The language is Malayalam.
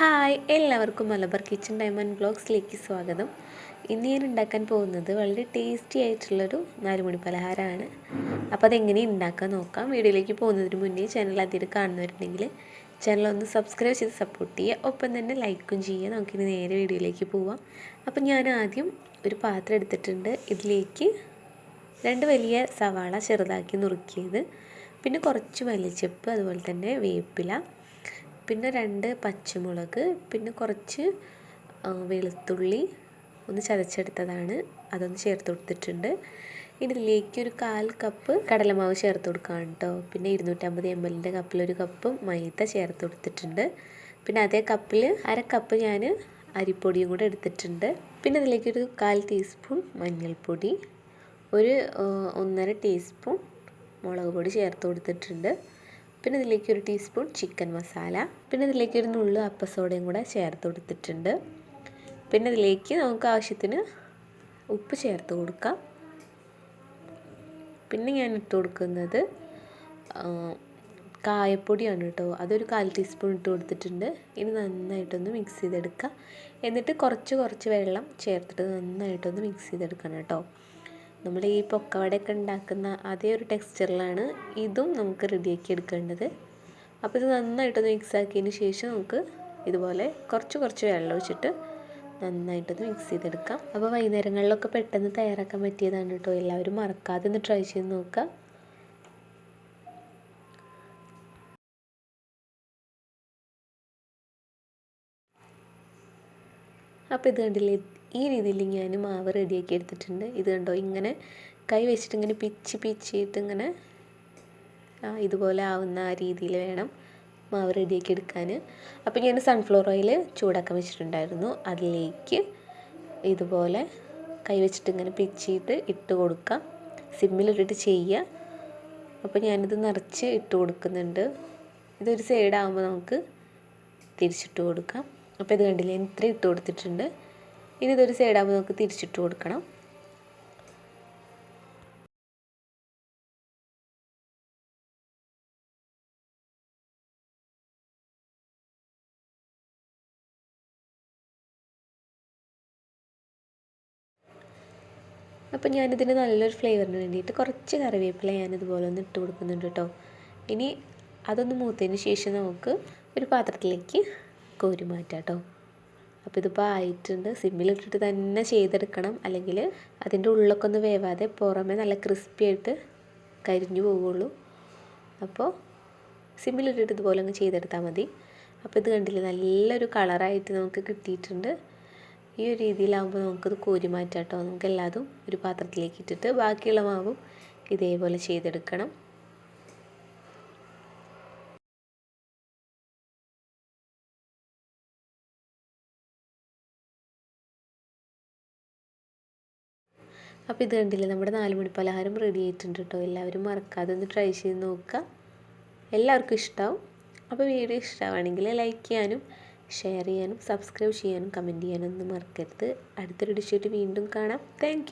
ഹായ് എല്ലാവർക്കും മലബാർ കിച്ചൺ ഡയമണ്ട് ബ്ലോഗ്സിലേക്ക് സ്വാഗതം. ഇന്ന് ഞാൻ ഉണ്ടാക്കാൻ പോകുന്നത് വളരെ ടേസ്റ്റി ആയിട്ടുള്ളൊരു നാലുമണി പലഹാരമാണ്. അപ്പോൾ അതെങ്ങനെ ഉണ്ടാക്കാൻ നോക്കാം. വീഡിയോയിലേക്ക് പോകുന്നതിന് മുന്നേ ചാനൽ അതിന് കാണുന്നവരുണ്ടെങ്കിൽ ചാനൽ ഒന്ന് സബ്സ്ക്രൈബ് ചെയ്ത് സപ്പോർട്ട് ചെയ്യുക. ഒപ്പം തന്നെ ലൈക്കും ചെയ്യുക. നമുക്കിനി നേരെ വീഡിയോയിലേക്ക് പോവാം. അപ്പോൾ ഞാൻ ആദ്യം ഒരു പാത്രം എടുത്തിട്ടുണ്ട്. ഇതിലേക്ക് രണ്ട് വലിയ സവാള ചെറുതാക്കി നുറുക്കിയത്. പിന്നെ കുറച്ച് മല്ലിച്ചപ്പ് അതുപോലെ തന്നെ വേപ്പില പിന്നെ രണ്ട് പച്ചമുളക് പിന്നെ കുറച്ച് വെളുത്തുള്ളി ഒന്ന് ചതച്ചെടുത്തതാണ്. അതൊന്ന് ചേർത്ത് കൊടുത്തിട്ടുണ്ട്. ഇതിലേക്ക് ഒരു കാൽ കപ്പ് കടലമാവ് ചേർത്ത് കൊടുക്കാം കേട്ടോ പിന്നെ ഇരുന്നൂറ്റമ്പത് എം എല്ലിന്റെ കപ്പിലൊരു കപ്പ് മൈദ ചേർത്ത് കൊടുത്തിട്ടുണ്ട്. പിന്നെ അതേ കപ്പിൽ അര കപ്പ് ഞാൻ അരിപ്പൊടിയും കൂടെ എടുത്തിട്ടുണ്ട്. പിന്നെ ഇതിലേക്കൊരു കാൽ ടീസ്പൂൺ മഞ്ഞൾപ്പൊടി ഒരു ഒന്നര ടീസ്പൂൺ മുളക് പൊടി ചേർത്ത് കൊടുത്തിട്ടുണ്ട്. പിന്നെ ഇതിലേക്ക് ഒരു ടീസ്പൂൺ ചിക്കൻ മസാല പിന്നെ ഇതിലേക്ക് ഒരു നുള്ളു അപ്പസോഡയും കൂടെ ചേർത്ത് കൊടുത്തിട്ടുണ്ട്. പിന്നെ ഇതിലേക്ക് നമുക്ക് ആവശ്യത്തിന് ഉപ്പ് ചേർത്ത് കൊടുക്കാം. പിന്നെ ഞാൻ ഇട്ട് കൊടുക്കുന്നത് കായപ്പൊടിയാണ് കേട്ടോ. അതൊരു കാൽ ടീസ്പൂൺ ഇട്ട് കൊടുത്തിട്ടുണ്ട്. ഇനി നന്നായിട്ടൊന്ന് മിക്സ് ചെയ്തെടുക്കുക എന്നിട്ട് കുറച്ച് കുറച്ച് വെള്ളം ചേർത്തിട്ട് നന്നായിട്ടൊന്ന് മിക്സ് ചെയ്തെടുക്കണം കേട്ടോ. നമ്മൾ ഈ പൊക്കവടയൊക്കെ ഉണ്ടാക്കുന്ന അതേ ഒരു ടെക്സ്ചറിലാണ് ഇതും നമുക്ക് റെഡിയാക്കി എടുക്കേണ്ടത്. അപ്പോൾ ഇത് നന്നായിട്ടൊന്ന് മിക്സ് ആക്കിയതിന് ശേഷം നമുക്ക് ഇതുപോലെ കുറച്ച് കുറച്ച് വെള്ളം വെച്ചിട്ട് നന്നായിട്ടൊന്ന് മിക്സ് ചെയ്തെടുക്കാം. അപ്പോൾ വൈകുന്നേരങ്ങളിലൊക്കെ പെട്ടെന്ന് തയ്യാറാക്കാൻ പറ്റിയതാണ് കേട്ടോ. എല്ലാവരും മറക്കാതെ ഒന്ന് ട്രൈ ചെയ്ത് നോക്കുക. അപ്പോൾ ഇത് കണ്ടില്ലേ ഈ രീതിയിൽ ഞാൻ മാവ് റെഡിയാക്കി എടുത്തിട്ടുണ്ട്. ഇത് കണ്ടോ? ഇങ്ങനെ കൈ വെച്ചിട്ട് ഇങ്ങനെ പിച്ച് പിച്ചിട്ട് ഇങ്ങനെ ഇതുപോലെ ആവുന്ന ആ രീതിയിൽ വേണം മാവ് റെഡിയാക്കി എടുക്കാൻ. അപ്പോൾ ഞാൻ സൺഫ്ലവർ ഓയിൽ ചൂടാക്കാൻ വെച്ചിട്ടുണ്ടായിരുന്നു. അതിലേക്ക് ഇതുപോലെ കൈ വെച്ചിട്ട് ഇങ്ങനെ പിച്ചിട്ട് ഇട്ട് കൊടുക്കാം സിമ്മിലിട്ടിട്ട് ചെയ്യുക. അപ്പോൾ ഞാനിത് നിറച്ച് ഇട്ട് കൊടുക്കുന്നുണ്ട്. ഇതൊരു സൈഡാകുമ്പോൾ നമുക്ക് തിരിച്ചിട്ട് കൊടുക്കാം. അപ്പോൾ ഇത് കണ്ടില്ലേ? ഞാൻ ഇത്രയും ഇട്ട് കൊടുത്തിട്ടുണ്ട്. ഇനി ഇതൊരു സൈഡാകുമ്പോൾ നമുക്ക് തിരിച്ചിട്ട് കൊടുക്കണം. അപ്പോൾ ഞാനിതിന് നല്ലൊരു ഫ്ലേവറിന് വേണ്ടിയിട്ട് കുറച്ച് കറിവേപ്പില ഞാനിതുപോലെ ഒന്ന് ഇട്ട് കൊടുക്കുന്നുണ്ട് കേട്ടോ. ഇനി അതൊന്ന് മൂത്തതിന് ശേഷം നമുക്ക് ഒരു പാത്രത്തിലേക്ക് കോരി മാറ്റാം കേട്ടോ. അപ്പോൾ ഇതിപ്പോൾ ആയിട്ടുണ്ട്. സിമ്മിലിട്ടിട്ട് തന്നെ ചെയ്തെടുക്കണം. അല്ലെങ്കിൽ അതിന്റെ ഉള്ളൊക്കെ ഒന്ന് വേവാതെ പുറമേ നല്ല ക്രിസ്പി ആയിട്ട് കരിഞ്ഞു പോവുള്ളൂ. അപ്പോൾ സിമ്മിലിട്ടിട്ട് ഇതുപോലെ അങ്ങ് ചെയ്തെടുത്താൽ മതി. അപ്പോൾ ഇത് കണ്ടില്ലേ? നല്ലൊരു കളറായിട്ട് നമുക്ക് കിട്ടിയിട്ടുണ്ട്. ഈ ഒരു രീതിയിലാകുമ്പോൾ നമുക്കത് കോരി മാറ്റാം കേട്ടോ നമുക്ക് എല്ലാതും ഒരു പാത്രത്തിലേക്ക് ഇട്ടിട്ട് ബാക്കിയുള്ള മാവും ഇതേപോലെ ചെയ്തെടുക്കണം. അപ്പോൾ ഇത് കണ്ടില്ലേ നമ്മുടെ നാല് മണി പലഹാരം റെഡി ആയിട്ടുണ്ട് കേട്ടോ എല്ലാവരും മറക്കാതെ ഒന്ന് ട്രൈ ചെയ്ത് നോക്കുക. എല്ലാവർക്കും ഇഷ്ടമാവും അപ്പോൾ വീഡിയോ ഇഷ്ടമാണെങ്കിൽ ലൈക്ക് ചെയ്യാനും ഷെയർ ചെയ്യാനും സബ്സ്ക്രൈബ് ചെയ്യാനും കമന്റ് ചെയ്യാനും ഒന്നും മറക്കരുത്. അടുത്തൊരു ഡിഷായിട്ട് വീണ്ടും കാണാം. താങ്ക്